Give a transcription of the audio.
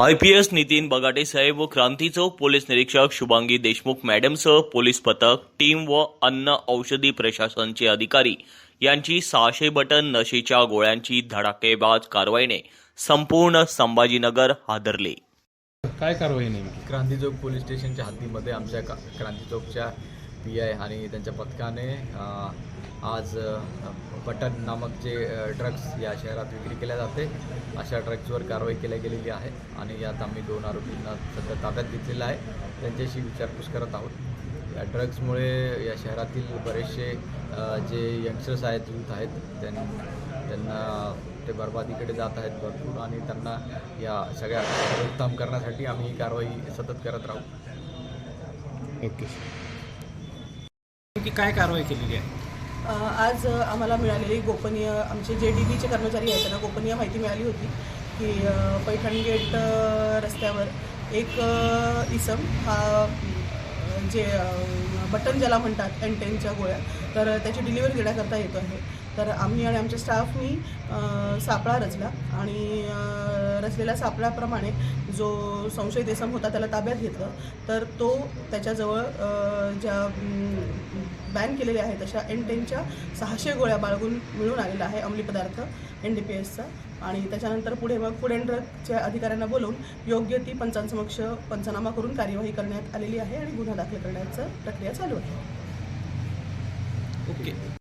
I P S Nitin Bagate साहेब व Kranti Chowk police निरीक्षक शुभांगी देशमुख मॅडमसह पोलीस पथक टीम व अन्न औषधी प्रशासनचे अधिकारी यांची सहाशे बटन नशेच्या गोळ्यांची धडाकेबाज कारवाईने संपूर्ण संभाजीनगर हादरले. काय कारवाई नेमकी? क्रांती चौक पोलीस स्टेशनच्या हद्दीमध्ये आमच्या क्रांती चौकच्या पी आय आणि त्यांच्या पथकाने आज अ, बटन नामक जे ड्रग्स या शहरात विक्री केल्या जाते अशा ड्रग्सवर कारवाई केल्या गेलेली आहे आणि यात आम्ही दोन आरोपींना सध्या ताब्यात घेतलेलं आहे. त्यांच्याशी विचारपूस करत आहोत. या ड्रग्समुळे या शहरातील बरेचसे जे यंगस्टर्स आहेत यूथ आहेत त्यां त्यांना ते बर्बादीकडे जात आहेत भरपूर आणि त्यांना या सगळ्या रोकथाम करण्यासाठी आम्ही ही कारवाई सतत करत राहू. ओके. की काय कारवाई केलेली आहे? आज आम्हाला मिळालेली गोपनीय आमचे जे डी बीचे कर्मचारी आहेत त्यांना गोपनीय माहिती मिळाली होती की पैठण गेट रस्त्यावर एक इसम हा जे बटन ज्याला म्हणतात एंटेनच्या गोळ्या तर त्याची डिलिव्हरी देण्याकरता येतो आहे. तर आम्ही आणि आमच्या स्टाफनी सापळा रचला आणि रचलेल्या सापळ्याप्रमाणे जो संशयित इसम होता त्याला ताब्यात घेतलं. तर तो त्याच्याजवळ ज्या बॅन केलेल्या आहेत अशा एन टेनच्या सहाशे गोळ्या बाळगून मिळून आलेला आहे अंमली पदार्थ एन डी पी एसचा आणि त्याच्यानंतर पुढे मग फूड अँड ड्रगच्या अधिकाऱ्यांना बोलून योग्य ती पंचांसमक्ष पंचनामा करून कार्यवाही करण्यात आलेली आहे आणि गुन्हा दाखल करण्याचं प्रक्रिया चालू आहे. ओके.